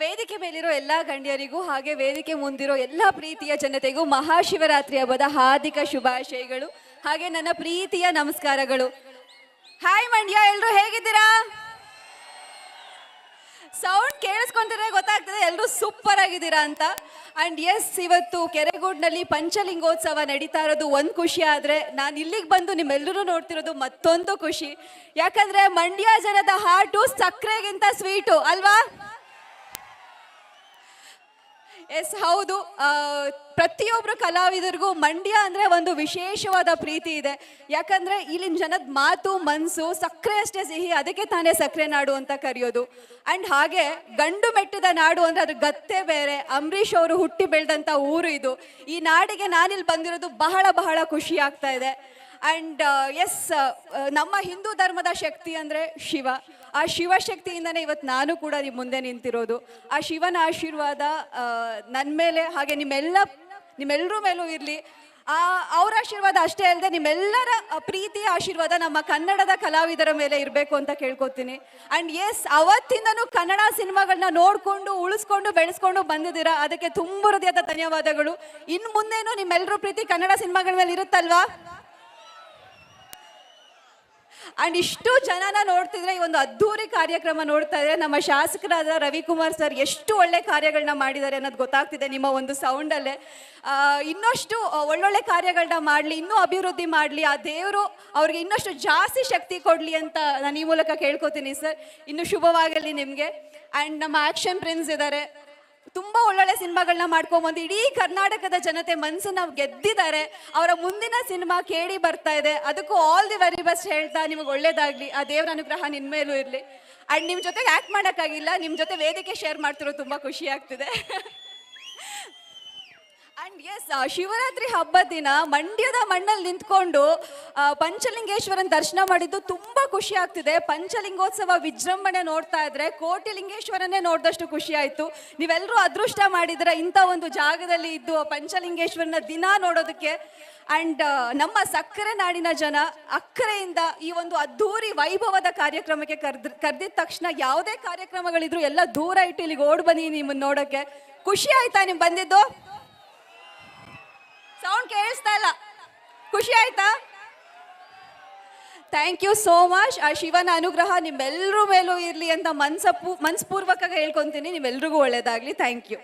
ವೇದಿಕೆ ಮೇಲಿರೋ ಎಲ್ಲಾ ಗಣ್ಯರಿಗೂ ಹಾಗೆ ವೇದಿಕೆ ಮುಂದಿರೋ ಎಲ್ಲಾ ಪ್ರೀತಿಯ ಜನತೆಗೂ ಮಹಾಶಿವರಾತ್ರಿ ಹಬ್ಬದ ಹಾರ್ದಿಕ ಶುಭಾಶಯಗಳು, ಹಾಗೆ ನನ್ನ ಪ್ರೀತಿಯ ನಮಸ್ಕಾರಗಳು. ಹಾಯ್ ಮಂಡ್ಯ, ಎಲ್ರು ಹೇಗಿದ್ದೀರಾ? ಸೌಂಡ್ ಕೇಳಿಸ್ಕೊಂತಾರೆ ಗೊತ್ತಾಗ್ತದೆ ಎಲ್ಲರೂ ಸೂಪರ್ ಆಗಿದ್ದೀರಾ ಅಂತ. ಅಂಡ್ ಎಸ್ ಇವತ್ತು ಕೆರೆಗೂಡ್ನಲ್ಲಿ ಪಂಚಲಿಂಗೋತ್ಸವ ನಡೀತಾ ಇರೋದು ಒಂದು ಖುಷಿ ಆದ್ರೆ ನಾನು ಇಲ್ಲಿಗೆ ಬಂದು ನಿಮ್ಮೆಲ್ಲರೂ ನೋಡ್ತಿರೋದು ಮತ್ತೊಂದು ಖುಷಿ. ಯಾಕಂದ್ರೆ ಮಂಡ್ಯ ಜನದ ಹಾರ್ಟು ಸಕ್ಕರೆಗಿಂತ ಸ್ವೀಟು ಅಲ್ವಾ? ಎಸ್, ಹೌದು. ಪ್ರತಿಯೊಬ್ಬರು ಕಲಾವಿದರಿಗೂ ಮಂಡ್ಯ ಅಂದರೆ ಒಂದು ವಿಶೇಷವಾದ ಪ್ರೀತಿ ಇದೆ. ಯಾಕಂದರೆ ಇಲ್ಲಿನ ಜನದ ಮಾತು ಮನಸ್ಸು ಸಕ್ಕರೆ ಅಷ್ಟೇ ಸಿಹಿ, ಅದಕ್ಕೆ ತಾನೇ ಸಕ್ಕರೆ ನಾಡು ಅಂತ ಕರೆಯೋದು. ಆ್ಯಂಡ್ ಹಾಗೆ ಗಂಡು ಮೆಟ್ಟಿದ ನಾಡು ಅಂದರೆ ಅದ್ರ ಗತ್ತೆ ಬೇರೆ, ಅಂಬರೀಷ್ ಅವರು ಹುಟ್ಟಿ ಬೆಳೆದಂಥ ಊರು ಇದು. ಈ ನಾಡಿಗೆ ನಾನಿಲ್ಲಿ ಬಂದಿರೋದು ಬಹಳ ಬಹಳ ಖುಷಿ ಆಗ್ತಾ ಇದೆ. ಅಂಡ್ ಎಸ್ ನಮ್ಮ ಹಿಂದೂ ಧರ್ಮದ ಶಕ್ತಿ ಅಂದರೆ ಶಿವ. ಆ ಶಿವಶಕ್ತಿಯಿಂದನೇ ಇವತ್ತು ನಾನು ಕೂಡ ನಿಮ್ಮ ಮುಂದೆ ನಿಂತಿರೋದು. ಆ ಶಿವನ ಆಶೀರ್ವಾದ ನನ್ನ ಮೇಲೆ, ಹಾಗೆ ನಿಮ್ಮೆಲ್ಲ ನಿಮ್ಮೆಲ್ಲರ ಮೇಲೂ ಇರಲಿ. ಆ, ಅವರ ಆಶೀರ್ವಾದ ಅಷ್ಟೇ ಅಲ್ಲದೆ ನಿಮ್ಮೆಲ್ಲರ ಪ್ರೀತಿ ಆಶೀರ್ವಾದ ನಮ್ಮ ಕನ್ನಡದ ಕಲಾವಿದರ ಮೇಲೆ ಇರಬೇಕು ಅಂತ ಕೇಳ್ಕೊತೀನಿ. ಆ್ಯಂಡ್ ಎಸ್ ಅವತ್ತಿಂದನೂ ಕನ್ನಡ ಸಿನಿಮಾಗಳನ್ನ ನೋಡಿಕೊಂಡು, ಉಳಿಸ್ಕೊಂಡು, ಬೆಳೆಸ್ಕೊಂಡು ಬಂದಿದ್ದೀರಾ? ಅದಕ್ಕೆ ತುಂಬ ಹೃದಯದ ಧನ್ಯವಾದಗಳು. ಇನ್ನು ಮುಂದೇನು ನಿಮ್ಮೆಲ್ಲರೂ ಪ್ರೀತಿ ಕನ್ನಡ ಸಿನಿಮಾಗಳ ಮೇಲೆ ಇರುತ್ತಲ್ವಾ? ಅಂಡ್ ಇಷ್ಟು ಜನನ ನೋಡ್ತಿದ್ರೆ ಈ ಒಂದು ಅದ್ಧೂರಿ ಕಾರ್ಯಕ್ರಮ ನೋಡ್ತಾ ಇದ್ರೆ ನಮ್ಮ ಶಾಸಕರಾದ ರವಿಕುಮಾರ್ ಸರ್ ಎಷ್ಟು ಒಳ್ಳೆ ಕಾರ್ಯಗಳನ್ನ ಮಾಡಿದ್ದಾರೆ ಅನ್ನೋದು ಗೊತ್ತಾಗ್ತಿದೆ ನಿಮ್ಮ ಒಂದು ಸೌಂಡಲ್ಲೇ ಇನ್ನಷ್ಟು ಒಳ್ಳೊಳ್ಳೆ ಕಾರ್ಯಗಳನ್ನ ಮಾಡಲಿ, ಇನ್ನೂ ಅಭಿವೃದ್ಧಿ ಮಾಡಲಿ, ಆ ದೇವರು ಅವ್ರಿಗೆ ಇನ್ನಷ್ಟು ಜಾಸ್ತಿ ಶಕ್ತಿ ಕೊಡಲಿ ಅಂತ ನಾನು ಈ ಮೂಲಕ ಕೇಳ್ಕೊತೀನಿ ಸರ್. ಇನ್ನು ಶುಭವಾಗಲಿ ನಿಮಗೆ. ಆ್ಯಂಡ್ ನಮ್ಮ ಆ್ಯಕ್ಷನ್ ಪ್ರಿನ್ಸ್ ಇದ್ದಾರೆ ತುಂಬಾ ಒಳ್ಳೊಳ್ಳೆ ಸಿನಿಮಾಗಳನ್ನ ಮಾಡ್ಕೊಂಬಂದು ಇಡೀ ಕರ್ನಾಟಕದ ಜನತೆ ಮನಸ್ಸನ್ನ ಗೆದ್ದಿದ್ದಾರೆ. ಅವರ ಮುಂದಿನ ಸಿನಿಮಾ ಕೇಳಿ ಬರ್ತಾ ಇದೆ. ಅದಕ್ಕೂ ಆಲ್ ದಿ ವೆರಿ ಬೆಸ್ಟ್ ಹೇಳ್ತಾ ನಿಮಗೆ ಒಳ್ಳೇದಾಗ್ಲಿ. ಆ ದೇವರ ಅನುಗ್ರಹ ನಿನ್ ಮೇಲೂ ಇರಲಿ. ಅಂಡ್ ನಿಮ್ಮ ಜೊತೆಗೆ ಆಕ್ಟ್ ಮಾಡೋಕ್ಕಾಗಿಲ್ಲ ನಿಮ್ಮ ಜೊತೆ ವೇದಿಕೆ ಶೇರ್ ಮಾಡ್ತಿರೋ ತುಂಬಾ ಖುಷಿ ಆಗ್ತಿದೆ. ಎಸ್ ಶಿವರಾತ್ರಿ ಹಬ್ಬದ ದಿನ ಮಂಡ್ಯದ ಮಣ್ಣಲ್ಲಿ ನಿಂತ್ಕೊಂಡು ಪಂಚಲಿಂಗೇಶ್ವರನ ದರ್ಶನ ಮಾಡಿದ್ದು ತುಂಬಾ ಖುಷಿ ಆಗ್ತಿದೆ. ಪಂಚಲಿಂಗೋತ್ಸವ ವಿಜೃಂಭಣೆ ನೋಡ್ತಾ ಇದ್ರೆ ಕೋಟಿ ಲಿಂಗೇಶ್ವರನ್ನೇ ನೋಡಿದಷ್ಟು ಖುಷಿ ಆಯ್ತು. ನೀವೆಲ್ಲರೂ ಅದೃಷ್ಟ ಮಾಡಿದ್ರೆ ಇಂಥ ಒಂದು ಜಾಗದಲ್ಲಿ ಇದ್ದು ಪಂಚಲಿಂಗೇಶ್ವರನ ದಿನ ನೋಡೋದಕ್ಕೆ. ಅಂಡ್ ನಮ್ಮ ಸಕ್ಕರೆ ನಾಡಿನ ಜನ ಅಕ್ಕರೆಯಿಂದ ಈ ಒಂದು ಅದ್ಧೂರಿ ವೈಭವದ ಕಾರ್ಯಕ್ರಮಕ್ಕೆ ಕರ್ದ್, ಕರೆದಿದ ತಕ್ಷಣ ಯಾವುದೇ ಕಾರ್ಯಕ್ರಮಗಳಿದ್ರು ಎಲ್ಲ ದೂರ ಇಟ್ಟು ಇಲ್ಲಿಗೆ ಓಡ್ ಬನ್ನಿ ನಿಮ್ಮನ್ನ ನೋಡೋಕ್ಕೆ. ಖುಷಿ ಆಯ್ತಾ ನಿಮ್ ಬಂದಿದ್ದು? ಸೌಂಡ್ ಕೇಳಿಸ್ತಾ ಇಲ್ಲ. ಖುಷಿ ಆಯ್ತಾ? ಥ್ಯಾಂಕ್ ಯು ಸೋ ಮಚ್ ಆ ಶಿವನ ಅನುಗ್ರಹ ನಿಮ್ಮೆಲ್ಲರ ಮೇಲೂ ಇರಲಿ ಅಂತ ಮನ್ಸಪ್ಪು ಮನ್ಸ್ಪೂರ್ವಕ ಹೇಳ್ಕೊಂತೀನಿ. ನಿಮ್ಮೆಲ್ರಿಗೂ ಒಳ್ಳೇದಾಗ್ಲಿ. Thank you